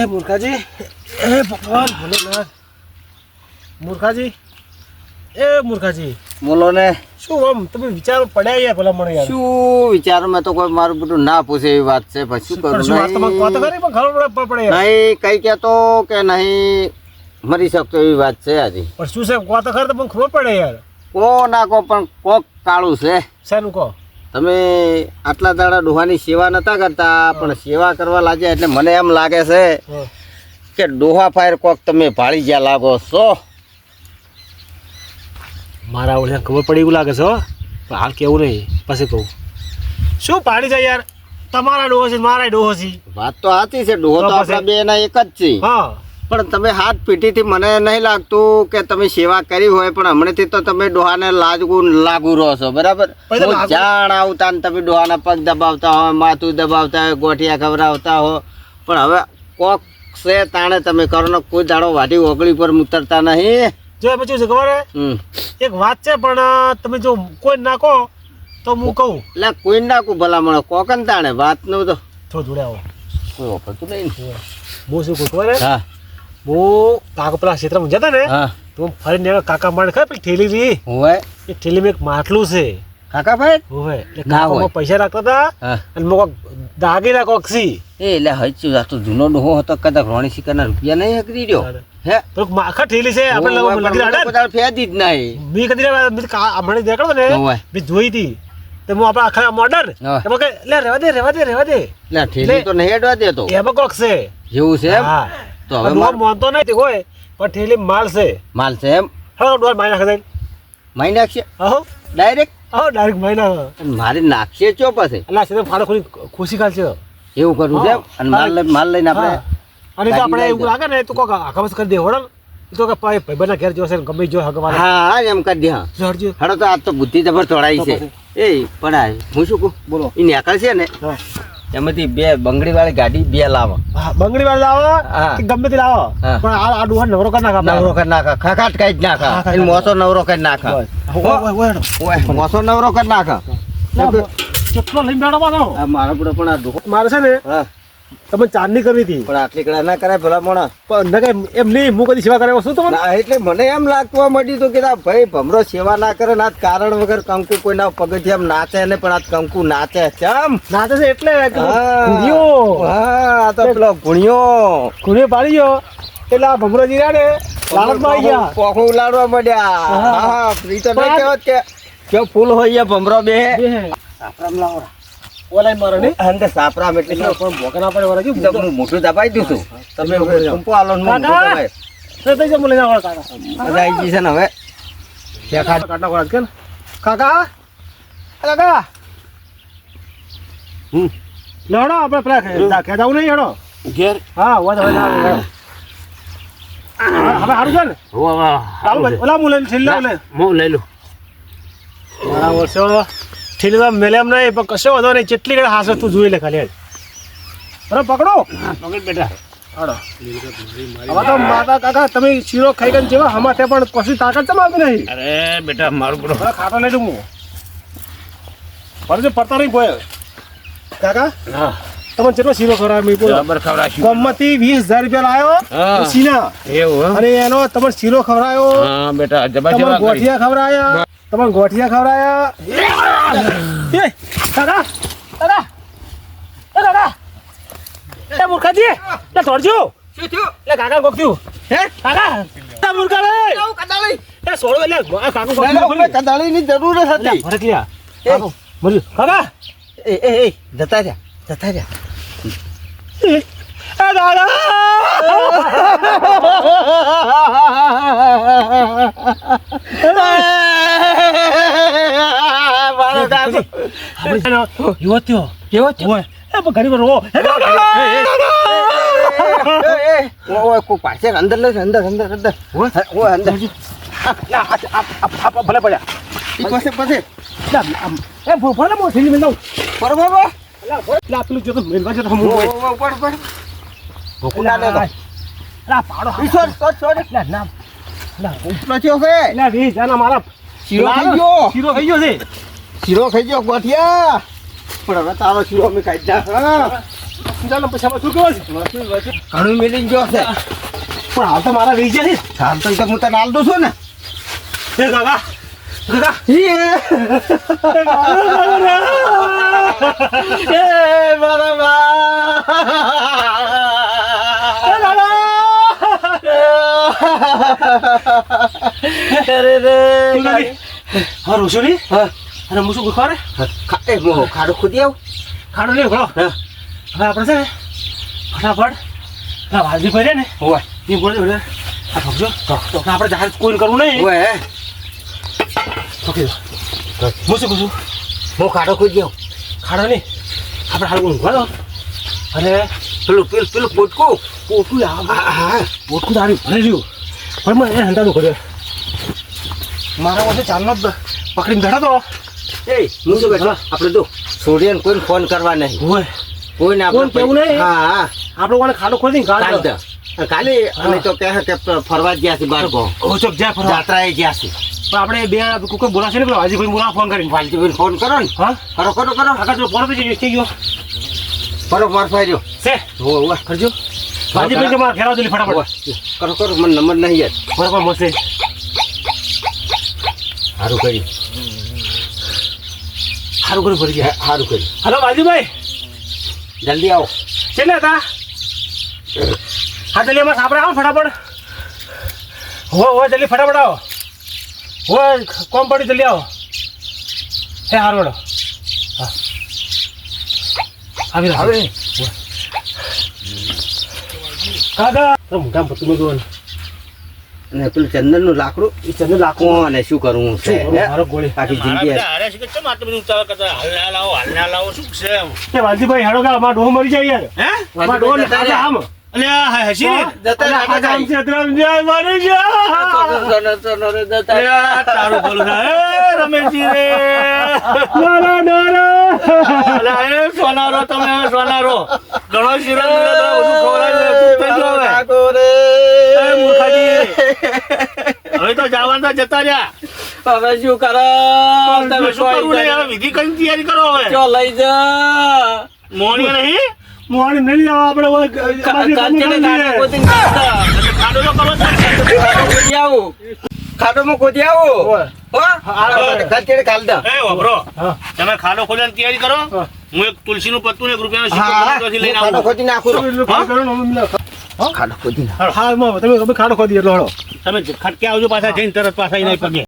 એ મૂર્ખાજી. એ ભગવાન ભોલેનાથ મૂર્ખાજી. એ મૂર્ખાજી. બોલો ને. શું આમ તમે વિચારો પડ્યા યાર ભલા મને યાર. શું વિચારમાં તો કોઈ મારું બધું ના પૂછે એવી વાત છે પછી શું કરું? શું વાત તમારે કહો તો ખરી પણ ખબર પડે નહીં કઈ કહેતો કે નહીં મરી શકતો એવી વાત છે આજે. પણ શું સાહેબ વાત તો ખરી તો પણ ખબર પડે યાર. કો ના કો પણ કોક કાળું છે. શાનું કહો તમે આટલા દાડા ડોહાની સેવા નતા કરતા પણ સેવા કરવા લાગ્યા એટલે મને એમ લાગે છે કે ડોહા ફાયર કોક તમે ભાળી ગયા લાગો છો. મારા ઓળખાણ ખબર પડી એવું લાગે છે હો. પણ હાલ કેવું નહીં. પછી કહું. શું પાડી જાય યાર? તમારા ડોહો છે મારા ડોહો છે. વાત તો સાચી છે ડોહો તો તો આપણા બે ના એક જ છે. હા. પણ તમે હાથ પીટીથી મને નહીં લાગતું કે તમે સેવા કરી હોય પણ હમણાંથી તો તમે ડોહાને લાગુ લાગુ રહો છો બરાબર? તો હું જાણ આવતા ને તમે ડોહાના પગ દબાવતા હોય માથું દબાવતા હોય ગોઠિયા ખવડાવતા હો. પણ હવે કોક છે તાણે તમે કરો ને કોઈ દાડો વાટી ઓગળી પર ઉતરતા નહીં. જો પછી શું ખબર હે? એક વાત છે પણ તમે જો કોઈ ના કહો તો હું કહું. એટલે કોઈ નાખું ભલામણ કોકન તાણે વાતનું તો. થોડું જોડે આવો. કોઈ વખતું નહીં ને. હું શું કહું ખબર હે? હા કાકા પેલા ક્ષેત્રમાં જતા ને તો હું ફરીને કાકા માટે ખબર પેલી થેલી રી હોય એ થેલીમાં એક માટલું છે. એટલે ના પૈસા રાખતા હતા અને મોક દાગીના કોક એ એટલે હજુ આ તો જૂનો ડોહો હતો કદાચ રોણી શિકારના રૂપિયા નહીં હકરી રહ્યો હે? તો આખા થેલી છે આપણે લગી રાડે ફેદી જ નહીં. મી કદી હમણાં દેખાડો ને. મેં જોઈ હતી. તો હું આપણે આખા મોડર એમાં કે લે રહેવા દે રહેવા દે રહેવા દે. એટલે ઠેલી તો નહીં હેડવા દેતો એમાં કોક છે. જેવું છે હા. તો હવે માર- મોનતો નહીં હોય પણ ઠેલી માલ છે માલ છે એમ? હા ડોર મારી નાખે મારી નાખશે? આહો ડાયરેક્ટ આહો ડાયરેક્ટ મારી નાખે. મારે નાખશે ચો પાસે એટલે આ ફાળો ખોલી ખુશી ખાલશે. એવું કરવું છે અને માલ લઈ- માલ લઈને આપણે અને તો આપણે એવું લાગે ને તો કોક આખા કરી દે હોડલ. તો કે ભાઈ ભાઈબંધના ઘેર જોશે ગમે જો હગવાના હા હા એમ કરી દે હા. હડો તો આ તો બુદ્ધિ જબર તોડાઈ છે. એ પણ હું શું કહું? બોલો. એ નેકળ છે ને? હા. એમાંથી બે બંગડી વાળી ગાડી બે લાવો. બંગડી વાળી લાવો ગમે તે લાવો. પણ આ આ ડુહા નવરો કરી નાખા નવરો કરી નાખા. ખાખાટ કઈ જ નાખા. એ મોસો નવરો કરી નાખા. મોસો નવરો કરી નાખા. કેટલો લઈને બેડો મારો મારા પણ આ ડોહો મારે છે ને હા. તમે ચાંદની કરવી હતી. પણ આટલી કડા ના કરાય ભલા મોણા. પણ ન કે એમ નહીં હું કદી સેવા કરે શું તમને એટલે મને એમ લાગવા મળ્યું હતું કે આ ભાઈ ભમરો સેવા ના કરે ને કારણ વગર કંકુ કોઈના પગથિયા આમ નાચે ને પણ આજ કંકુ નાચે કેમ નાચે છે એટલે હા આ તો પેલો ગુણ્યો. ગુણ્યો પાડી ગયો. એટલે આ ભમરોજી રહ્યા ને લાલચમાં આવી ગયા. પોખું ઉલાડવા મળ્યા હા. તો નહીં કહેવત કે ફૂલ હોય ભમરો બે. હે. લાવો. ઓલાઈ મારો નહીં. અંદર સાપરામ એટલે એટલે પણ ભોગા પડે વળગી. હું મોટું દબાઈ દઉં છું. તમે ટૂંપો આલો મોટું કાકા. તો થઈ જાય, લઈને આવું કાકા. મજા આવી ગઈ છે ને હવે? કાકા કોણ કે કાકા કાકા હમ. લેવડો આપણે પેલા નહીં હેડો. ઘેર? હા હવે સારું છે ને? ચાલો ભાઈ, ઓલા હું લઈને છેલ્લે લે હું લઈ લઉં. મારા વર્ષો છેલ્લે તો મેલે નહીં પણ કશો વધો નહીં. જેટલી ઘડી હાસ તું જોઈ લે ખાલી. બરાબર પકડો. પકડ બેટા. હવે તો માતા કાકા તમે શીરો ખાઈ ગઈ જેવા હમાથે પણ કશું તાકાત આવતી નહીં. અરે બેટા મારું બરાબર ખાતો નહીં હું. ફરજે પડતા નહીં ભાઈ કાકા? હા. તમે કેટલો શીરો ખવડાવ્યો મેં બોલો. બરાબર ખવડાવશું ગમતી વીસ હજાર રૂપિયા લાવ્યો હા. સીના એવું અને એનો તમે શીરો ખવડાયો. હા બેટા જબા તમે જબા કરી. ગોઠિયા ખવડાયા. તમે ગોઠિયા ખવડાયા. એ, દાદા દાદા એ દાદા. એ મૂર્ખાજી લે તોડજો શું થયું? લે કાકા કોક થયું હે કાકા તા મૂર્ખા રે કદાળી એ સોળો એટલે કાકા કાકુ કદાળી ના, જરૂર હતી. ભરત કાકા એ. કાકા. એ એ એ જતા રહ્યા જતા રહ્યા. એ દાદા. યુવત થયો કેવો છે? ઓય એ પણ ઘણી રો ઓય, ઓય, કોઈ અંદર લે અંદર અંદર ભલે પાસે પાસે ભલે મો બરોબર. લા, ભલે, લા, પેલું જો તો મેલવા જો તો ઓ, હોય. ઓ, ઓ, ઉપર, ઉપર. ભોકું લે લા, પાડો ઈ છોડ, છોડ, છોડ. લા, ના. લા, ઉપલો થયો છે. લા, વી, જાના મારા શીરો ખાઈ ગયો. શીરો ખાઈ ગયો છે શીરો ખાઈ ગયો ગોઠિયા પણ હવે તારો શીરો મેં ખાઈ જા હા. શું કેવું છે ઘણું મિલી ગયો છે પણ હાલ તો મારા રહી ગયા હાલ તો હું તને હાલ દઉં છું ને કાકા કાકા એ મારા અરે રે હા રોશની હા. અરે હું શું ગુખવા રે એ મો ખાડો ખોદી આવ. ખાડો નહીં ઘણો હવે આપણે છે ને ફટાફટ આ વાલજી રે ને હોય એ બોલે બોલે આ ઠોકજો તો આપણે જાહેર કોઈને કરવું નહીં. હોય દો હું શું કહું છું? હું ખાડો ખોદી આવ. ખાડો નહીં આપણે હાલ ઊંઘવા દો અને પેલું પેલું પેલું પોટકું. પોટું આ હા હા પોટું તારી ભરે રહ્યું. પણ મને એ હંતાનું કર્યો. મારા પાસે ચાલનો જ પકડીને બેઠો તો. એ હું શું બેઠો? આપણે તો છોડીને કોઈને ફોન કરવા નહીં. હોય કોઈને આપણે કેવું નહીં? હા હા. આપણે કોને ખાડો ખોલી ગાળ દે. અને કાલે અમે તો કહે કે ફરવા ગયા છે બાર ગો ઓ ચોક જાય ફરવા. જાત્રાએ ગયા છે પણ આપણે બે કોઈ બોલાશે ને પેલો હાજી ભાઈ બોલાવો ફોન કરીને. વાલજીભાઈ ફોન કરો ને. હા? કરો કરો કરો કાકા જો ફોન તો થઈ ગયો. ફરક માર ફાર્યો છે? હો હો કરજો. હાજી ભાઈ કે મારે ફેરવા દે ફટાફટ. કરો કરો. મને નંબર નહીં યાર બરાબર મળશે. સારું કરી સારું કરી ફરી ગયા. સારું કરી હલો વાજીભાઈ. જલ્દી આવો. છેલ્લે હતા? હા જલ્દી અમારે સાંભળે આવો ફટાફટ. હો હો જલ્દી ફટાફટ આવો. હો કોમ પડી તો લે આવો. હે હારવાડો. હા. આવી આવે. કાકા. તો મોટા પતું બધું અને પેલું ચંદનનું લાકડું? એ ચંદન લાકડું. અને શું કરવું છે? શું કરું? હે? મારો ગોળી. આખી જિંદગી કે વાલજીભાઈ હેડો કે આમાં ડોહ મરી જાય યાર. અમારા ડોહ ને આમ. અલ્યા હસી ને જતા રહ્યા, આજે આમ જતા છે અતરામ જાય મરી જાય તારું બોલું છે. રમેશજી રે. મારા ડોરા અલા એ સોનારો તમે હવે સોનારો. ઘણો શિરમ તો બધું ખવડાવી થઈ ગયો હવે. એ મૂર્ખાજી. હવે તો જવાન જતા રહ્યા. હવે શું કરો? તમે શું કરવું હવે વિધિ કઈ તૈયારી કરો હવે. ચો લઈ જા. મોણી નહીં? મોણી નહીં આવો આપણે ને. આવું. ખાડોમાં. તમે ખાડો તૈયારી કરો. હું. એક તુલસીનું પત્તું એક રૂપિયા ખોદી નાખું ખાડો ખોદી નાખ. તમે તમે ખાડો ખોદી એટલો તમે ખટકે આવજો પાછા જઈને તરત પાછા નહીં પગે